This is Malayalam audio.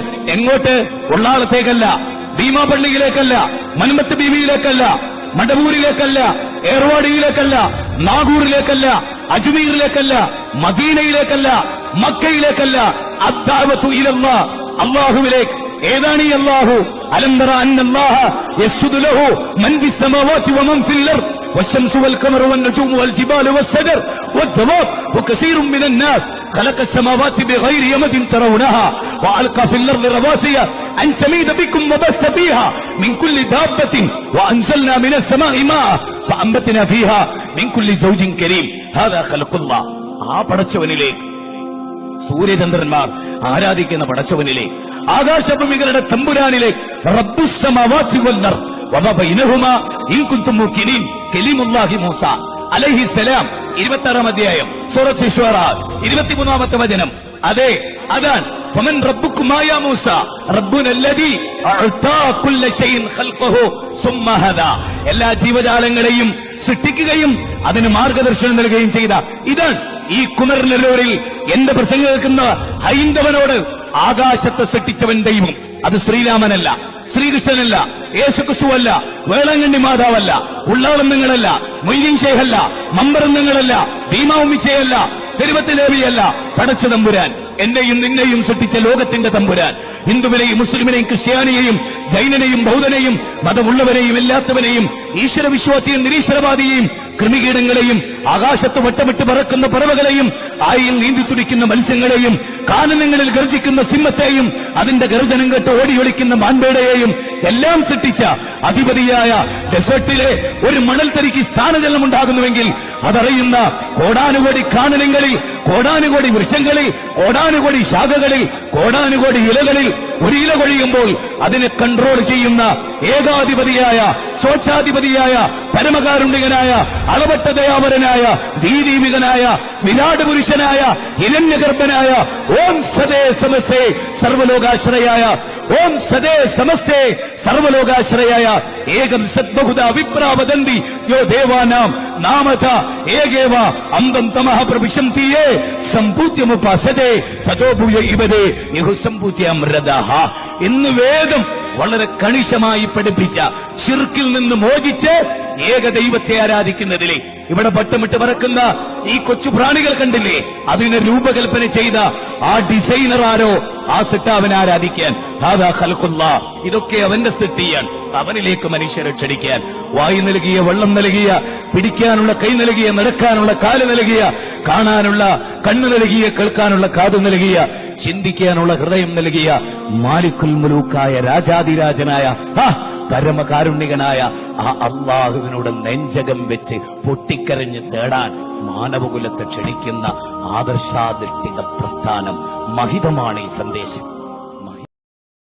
ക്ഷണിക്കുന്നു എങ്ങോട്ട്? ഉള്ളാളത്തേക്കല്ല. ഭീമാപള്ളിയിലേക്കല്ല. മൻമത്ത് ബീവിയിലേക്കല്ല മടവൂരിലേക്കല്ല ഏർവാടിയിലേക്കല്ല. നാഗൂറിലേക്കല്ല അജ്മീറിലേക്കല്ല. മദീനയിലേക്കല്ല. മക്കയിലേക്കല്ല. അദ്ദാവത്തു ഇതല്ല അള്ളാഹുവിലേക്ക് ഏതാണ് ഈ അള്ളാഹു അലന്തറ അന്നാഹു മൻ ഫിസ് ചുവമം വമൻ ഫിൽ അർദ്. والشمس والقمر والنجوم والجبال والشجر والدواب وكثير من الناس خلق السماوات بغير يمد ترونها وألقى في الأرض رواسي أن تميد بكم وبث فيها من كل دابة وأنزلنا من السماء ماء فأنبتنا فيها من كل زوج كريم هذا خلق الله ആ പടച്ചവനിലേക്ക് സൂര്യചന്ദ്രന്മാർ ആരാധിക്കുന്ന പടച്ചവനിലെ ആകാശഭൂമികളുടെ തമ്പുരാനിലെ റബ്ബുസ്സമാവാത്തി വൽ അർദ് വമ ബൈനഹുമാ ഇൻ കുൻതും മൂഖിനീൻ കലീമുല്ലാഹി മൂസ അലഹി സലാം ഇരുപത്തി ആറാം അധ്യായം സൂറത്ത് ഇഷ്വറ 23ാമത്തെ വചനം. അതെ അതാണ്. ഫമൻ റബ്ബുക്കുമാ യാ മൂസ അല്ലദീ അഅതാ കുല്ല ഷൈഇൻ ഖൽഖഹു സുമ്മ ഹദാ. എല്ലാ ജീവജാലങ്ങളെയും സൃഷ്ടിക്കുകയും അതിന് മാർഗദർശനം നൽകുകയും ചെയ്ത ഇതാണ് ഈ കുമരനല്ലൂരിൽ എന്റെ പ്രസംഗം കേൾക്കുന്ന ഹൈന്ദവനോട് ആകാശത്തെ സൃഷ്ടിച്ചവൻ ദൈവം. അത് ശ്രീരാമനല്ല ശ്രീകൃഷ്ണനല്ല. യേശുക്രിസ്തുവല്ല വേളാങ്കണ്ണി മാതാവല്ല ഉള്ളാളന്നങ്ങളല്ല മൊയ്തീൻ ഷേഖല്ല മമ്പറന്നങ്ങളല്ല ഭീമാവുമിച്ചയല്ല തിരുവത്തിലേവിയല്ല പടച്ച തമ്പുരാൻ എന്നെയും നിന്നെയും സൃഷ്ടിച്ച ലോകത്തിന്റെ തമ്പുരാൻ ഹിന്ദുവിനെയും മുസ്ലിമിനെയും ക്രിസ്ത്യാനിയെയും ജൈനനെയും ബൗദ്ധനെയും മതമുള്ളവരെയും ഇല്ലാത്തവനെയും ഈശ്വര വിശ്വാസിയും നിരീശ്വരവാദിയെയും കൃമികീടങ്ങളെയും ആകാശത്ത് വട്ടമിട്ട് പറക്കുന്ന പറവകളെയും ആയിൽ നീന്തി തുടിക്കുന്ന മത്സ്യങ്ങളെയും കാനനങ്ങളിൽ ഗർജിക്കുന്ന സിംഹത്തെയും അതിന്റെ ഗർജനം കേട്ട് ഓടിയൊളിക്കുന്ന മാൻപേടയെയും എല്ലാം സൃഷ്ടിച്ച അധിപതിയായ ഡെസേർട്ടിലെ ഒരു മണൽത്തരിക്ക് സ്ഥാനചലനം ഉണ്ടാകുന്നുവെങ്കിൽ അതറിയുന്ന കോടാനുകോടി കാനനങ്ങളിൽ കോടാനുകോടി വൃക്ഷങ്ങളിൽ കോടാനുകോടി ശാഖകളിൽ കോടാനുകോടി ഇലകളിൽ ഒരു ഇല കൊഴിയുമ്പോൾ അതിനെ കൺട്രോൾ ചെയ്യുന്ന ഏകാധിപതിയായ സ്വച്ഛാധിപതിയായ പരമകാരുണ്യകനായ അളവട്ട ദയാവരനായ ദീദീപികനായ വിരാട് പുരുഷനായ ഹിരണ്യഗർഭനായ ഓം സദേ സമസ്തേ സർവലോകാശ്രയായ ഓം സദേ സമസ്തേ സർവലോകാശ്രയായ ഏകം സദ്ബഹുത വിപ്രാവദന്തി യോ ദേവാനാം നാമത ഏകേവ അന്തം തമഹ പ്രവിശന്തിയേ സമ്പൂത്യമുപാസതേ തഥോഭൂയ ഇവതേ യഹു സമ്പൂത്യമൃതഃ എന്ന് വേദം വളരെ കണിശമായി പഠിപ്പിച്ച ചിർക്കിൽ നിന്ന് മോചിച്ച് ഏക ദൈവത്തെ ആരാധിക്കുന്നതിലെ ഇവിടെ പട്ടമിട്ട് പറക്കുന്ന ഈ കൊച്ചു പ്രാണികൾ കണ്ടില്ലേ? അതിനെ രൂപകൽപ്പന ചെയ്ത ആ ഡിസൈനർ ആരോ? ആ സിട്ടാവനെ ആരാധിക്കാൻ. ഖൽഖുല്ലാ. ഇതൊക്കെ അവന്റെ സിട്ടിയാണ്. അവനിലേക്ക് മനുഷ്യരെ ക്ഷണിക്കാൻ. വായു നൽകിയ വെള്ളം നൽകിയ പിടിക്കാനുള്ള കൈ നൽകിയ നടക്കാനുള്ള കാൽ നൽകിയ കാണാനുള്ള കണ്ണു നൽകിയ കേൾക്കാനുള്ള കാത് നൽകിയ ചിന്തിക്കാനുള്ള ഹൃദയം നൽകിയ മാലിക്കുൽ മുലൂക്കായ രാജാതിരാജനായ പരമകാരുണ്യകനായ ആ അള്ളാഹുവിനോട് നെഞ്ചകം വെച്ച് പൊട്ടിക്കരഞ്ഞ് തേടാൻ മാനവകുലത്തെ ക്ഷണിക്കുന്ന ആദർശാധിഷ്ഠിത പ്രസ്ഥാനം മഹിതമാണ് ഈ സന്ദേശം.